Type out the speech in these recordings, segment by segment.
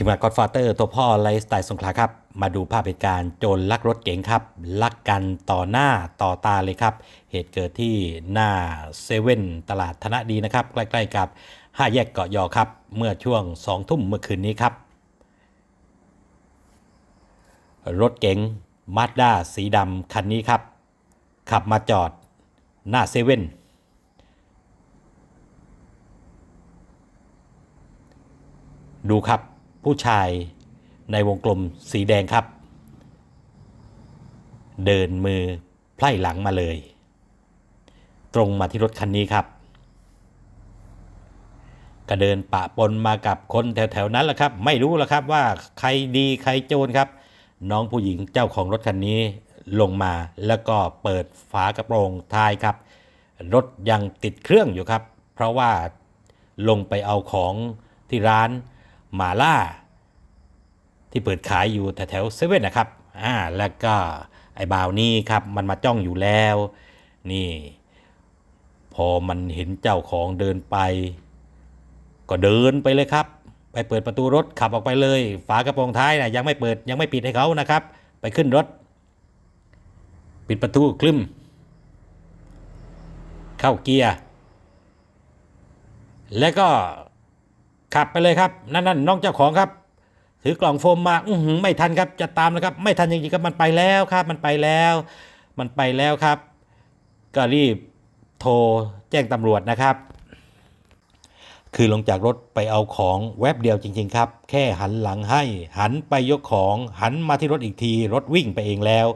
ทีมงาน Godfather ตัวพ่อไลฟ์สไตล์สงขลาครับ มาดูภาพเหตุการณ์โจรลักรถเก๋งครับ ลักกันต่อหน้าต่อตาเลยครับ เหตุเกิดที่หน้าเซเว่นตลาดธนดีนะครับ ใกล้ๆกับห้าแยกเกาะยอครับ เมื่อช่วงสองทุ่มเมื่อคืนนี้ครับ รถเก๋งมาสด้าสีดำคันนี้ครับ ขับมาจอดหน้าเซเว่นดูครับ ผู้ชายในวงกลมสีแดงครับ เดินมือไพล่หลังมาเลย ตรงมาที่รถคันนี้ครับ ก็เดินปะปนมากับคนแถวๆนั้นแหละครับ ไม่รู้ละครับว่าใครดีใครโจรครับ น้องผู้หญิงเจ้าของรถคันนี้ลงมาแล้วก็เปิดฝากระโปรงท้ายครับ รถยังติดเครื่องอยู่ครับ เพราะว่าลงไปเอาของที่ร้าน มาล่า ที่เปิดขายอยู่แถวเซเว่นนะครับอ่าแล้วก็ไอ้บ่าวนี่ครับมันมาจ้องอยู่แล้ว นี่ พอมันเห็นเจ้าของเดินไป ก็เดินไปเลยครับ ไปเปิดประตูรถขับออกไปเลย ฝากระโปรงท้ายนะยังไม่เปิดยังไม่ปิดให้เขานะครับ ไปขึ้นรถ ปิดประตูคลึมเข้าเกียร์แล้วก็ ขับไปเลยครับ นั่นนั่นน้องเจ้าของครับ ถือกล่องโฟมมาอือหือไม่ทันครับจะตามนะครับ ไม่ทันจริงๆครับมันไปแล้วครับ มันไปแล้ว มันไปแล้วครับ ก็รีบโทรแจ้งตำรวจนะครับ คือลงจากรถไปเอาของแวบเดียวจริง ๆ ครับ แค่หันหลังให้ หันไปยกของ หันมาที่รถอีกที รถวิ่งไปเองแล้ว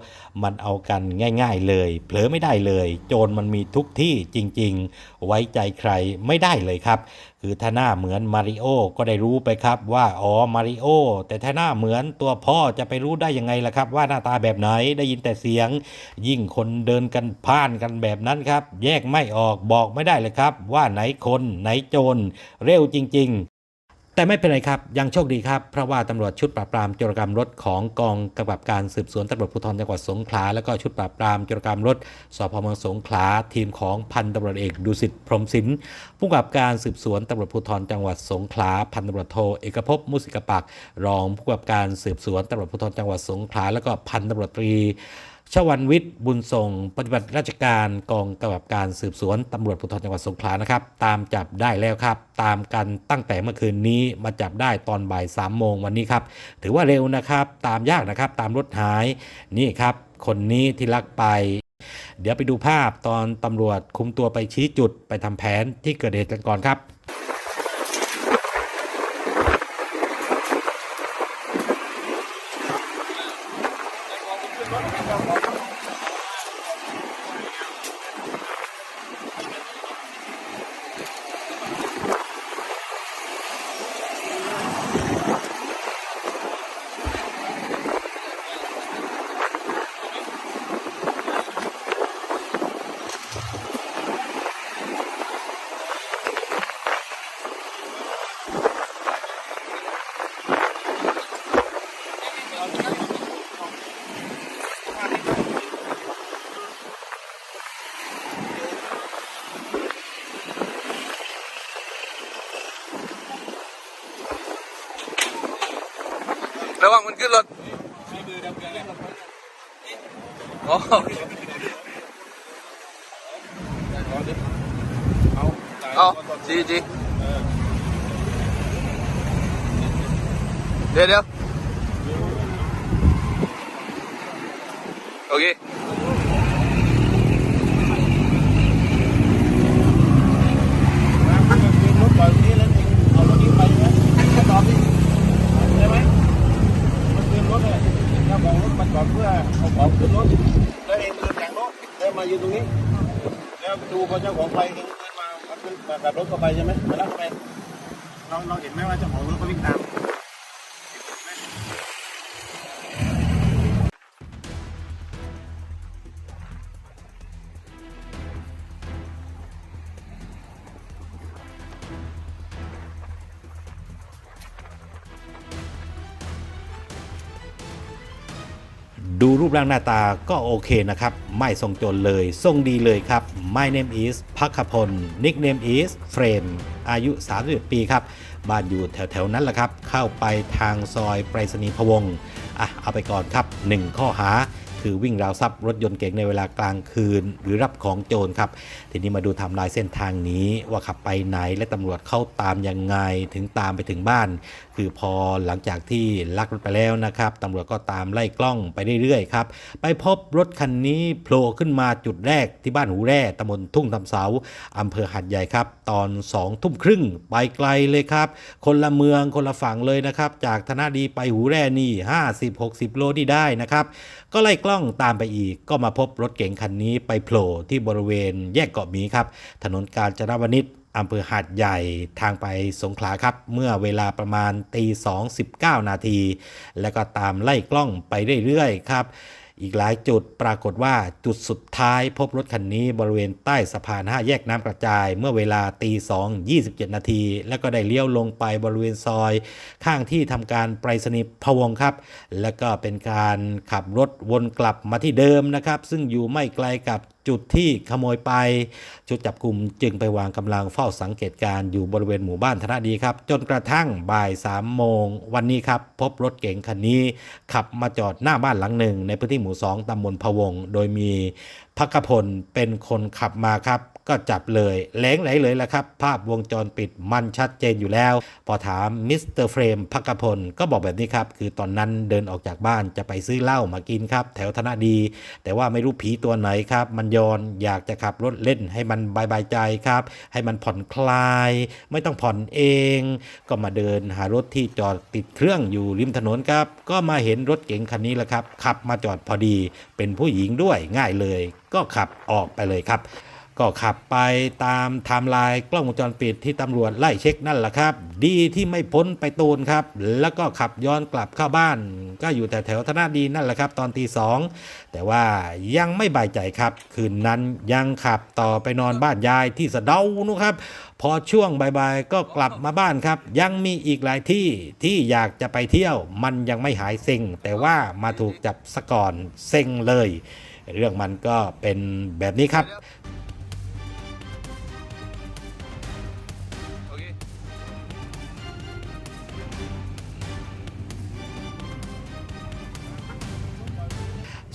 มันเอากันง่าย ๆ เลย เผลอไม่ได้เลย โจรมันมีทุกที่จริง ๆ ไว้ใจใครไม่ได้เลยครับ คือถ้าหน้าเหมือนมาริโอก็ได้รู้ไปครับว่าอ๋อมาริโอแต่ถ้าหน้าเหมือนตัวพ่อจะไปรู้ได้ยังไงล่ะครับ ว่าหน้าตาแบบไหนได้ยินแต่เสียง ยิ่งคนเดินกันพ่านกันแบบนั้นครับ แยกไม่ออกบอกไม่ได้เลยครับ ว่าไหนคนไหนโจรเร็วจริง แต่ไม่เป็นไรครับ ยังโชคดีครับ เพราะว่าตำรวจชุดปราบปรามจรกรรมรถของกองกำกับการสืบสวนตำรวจภูธรจังหวัดสงขลาแล้วก็ชุดปราบปรามจรกรรมรถสพเมืองสงขลาทีมของพันตำรวจเอกดุสิตพรหมสินผู้กำกับการสืบสวนตำรวจภูธรจังหวัดสงขลาพันตำรวจโทเอกภพมุสิกปักรองผู้กำกับการสืบสวนตำรวจภูธรจังหวัดสงขลาแล้วก็พันตำรวจตรี ชวันวิทย์บุญทรงปฏิบัติราชการกองกำกับการสืบสวนตำรวจภูธรจังหวัดสงขลานะครับ ตามจับได้แล้วครับ ตามกันตั้งแต่เมื่อคืนนี้มาจับได้ตอนบ่าย3ามโมงวันนี้ครับ ถือว่าเร็วนะครับ ตามยากนะครับ ตามรถหายนี่ครับ คนนี้ที่ลักไป เดี๋ยวไปดูภาพตอนตำรวจคุมตัวไปชี้จุดไปทำแผนที่เกิดเหตุกันก่อนครับ โอ๋อเอาจีจีเดี๋ยวเดี๋ยวโอเค รถปล่อยตรงนี้แล้วเองเอารถนี้ไปใช่ไหมตอบดิใช่ไหมมันคืนรถเลยเจ้าของรถมาจอด เอเอาของขึ้นรถแล้วเองเดินจากรถเดินมาอยู่ตรงนี้ แล้วดูพอเจ้าของไปเองเดินมาเอาขึ้นมากับรถเข้าไปใช่ไหมมาแล้วเข้าไปเราเราเห็นไหมว่าเจ้าของรถเขาวิ่งตาม ดูรูปร่างหน้าตาก็โอเคนะครับ ไม่ทรงโจรเลย ทรงดีเลยครับ My name is พักขพล nickname is Frame อายุ 31 ปีครับ บ้านอยู่แถวๆ นั้นแหละครับ เข้าไปทางซอยไปรษณีย์พวงอะเอาไปก่อนครับ 1 ข้อหา คือวิ่งราวทรัพย์รถยนต์เก๋งในเวลากลางคืน หรือรับของโจรครับ ทีนี้มาดูไทำลายเส้นทางนี้ว่าขับไปไหนและตำรวจเข้าตามยังไงถึงตามไปถึงบ้าน คือพอหลังจากที่ลักรถไปแล้วนะครับตำรวจก็ตามไล่กล้องไปเรื่อยๆครับไปพบรถคันนี้โผล่ขึ้นมาจุดแรกที่บ้านหูแร่ตำบลทุ่งทำเสาอำเภอหัดใหญ่ครับ ตอน2องทุ่มครึ่งไปไกลเลยครับ คนละเมืองคนละฝั่งเลยนะครับ จากธนาดีไปหูแร่นี่ 50-60 โลที่ได้นะครับ ก็ไล่กล้องตามไปอีก ก็มาพบรถเก๋งคันนี้ไปโผล่ที่บริเวณแยกเกาะหมีครับ ถนนกาญจนวนิชอำเภอหาดใหญ่ทางไปสงขลาครับ เมื่อเวลาประมาณตีสองสิบเก้านาที แล้วก็ตามไล่กล้องไปเรื่อยๆครับ อีกหลายจุดปรากฏว่าจุดสุดท้ายพบรถคันนี้บริเวณใต้สะพาน 5 แยกน้ำกระจาย เมื่อเวลาตี2 27 นาที แล้วก็ได้เลี้ยวลงไปบริเวณซอย ข้างที่ทำการไปรษณีย์พวงครับ แล้วก็เป็นการขับรถวนกลับมาที่เดิมนะครับ ซึ่งอยู่ไม่ไกลกับจุดที่ขโมยไป ชุดจับกลุ่มจึงไปวางกำลังเฝ้าสังเกตการณ์อยู่บริเวณหมู่บ้านธนดีครับ จนกระทั่งบ่าย3โมงวันนี้ครับ พบรถเก๋งคันนี้ ขับมาจอดหน้าบ้านหลังหนึ่ง ในพื้นที่หมู่2ตำบลพะวง โดยมีพักพลเป็นคนขับมาครับ ก็จับเลยแหลงไหลเลยละครับ ภาพวงจรปิดมันชัดเจนอยู่แล้ว พอถามมิสเตอร์เฟรมพักพลก็บอกแบบนี้ครับ คือตอนนั้นเดินออกจากบ้านจะไปซื้อเหล้ามากินครับ แถวธนดี แต่ว่าไม่รู้ผีตัวไหนครับ มันยอนอยากจะขับรถเล่นให้มันบายบายใจครับ ให้มันผ่อนคลาย ไม่ต้องผ่อนเอง ก็มาเดินหารถที่จอดติดเครื่องอยู่ริมถนนครับ ก็มาเห็นรถเก๋งคันนี้แหละครับขับมาจอดพอดี เป็นผู้หญิงด้วยง่ายเลย ก็ขับออกไปเลยครับ ก็ขับไปตามไทม์ไลน์กล้องวงจรปิดที่ตำรวจไล่เช็คนั่นแหละครับ ดีที่ไม่พ้นไปตูนครับ แล้วก็ขับย้อนกลับเข้าบ้าน ก็อยู่แต่แถวธนาดีนั่นแหละครับ ตอนตีสองแต่ว่ายังไม่บายใจครับ คืนนั้นยังขับต่อไปนอนบ้านยายที่สะเดานุครับ พอช่วงบ่ายๆก็กลับมาบ้านครับ ยังมีอีกหลายที่ที่อยากจะไปเที่ยว มันยังไม่หายเซ็ง แต่ว่ามาถูกจับสะก่อนเซ็งเลย เรื่องมันก็เป็นแบบนี้ครับ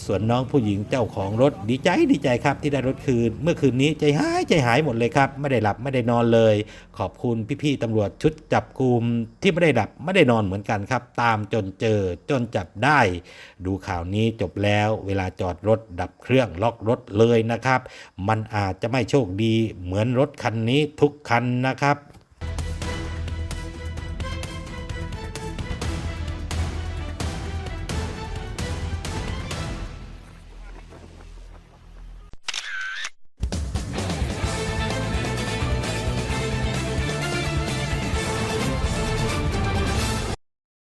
ส่วนน้องผู้หญิงเจ้าของรถดีใจดีใจครับที่ได้รถคืน เมื่อคืนนี้ใจหายใจหายหมดเลยครับ ไม่ได้หลับไม่ได้นอนเลย ขอบคุณพี่ๆตำรวจชุดจับกลุ่มที่ไม่ได้หลับไม่ได้นอนเหมือนกันครับ ตามจนเจอจนจับได้ ดูข่าวนี้จบแล้วเวลาจอดรถดับเครื่องล็อกรถเลยนะครับ มันอาจจะไม่โชคดีเหมือนรถคันนี้ทุกคันนะครับ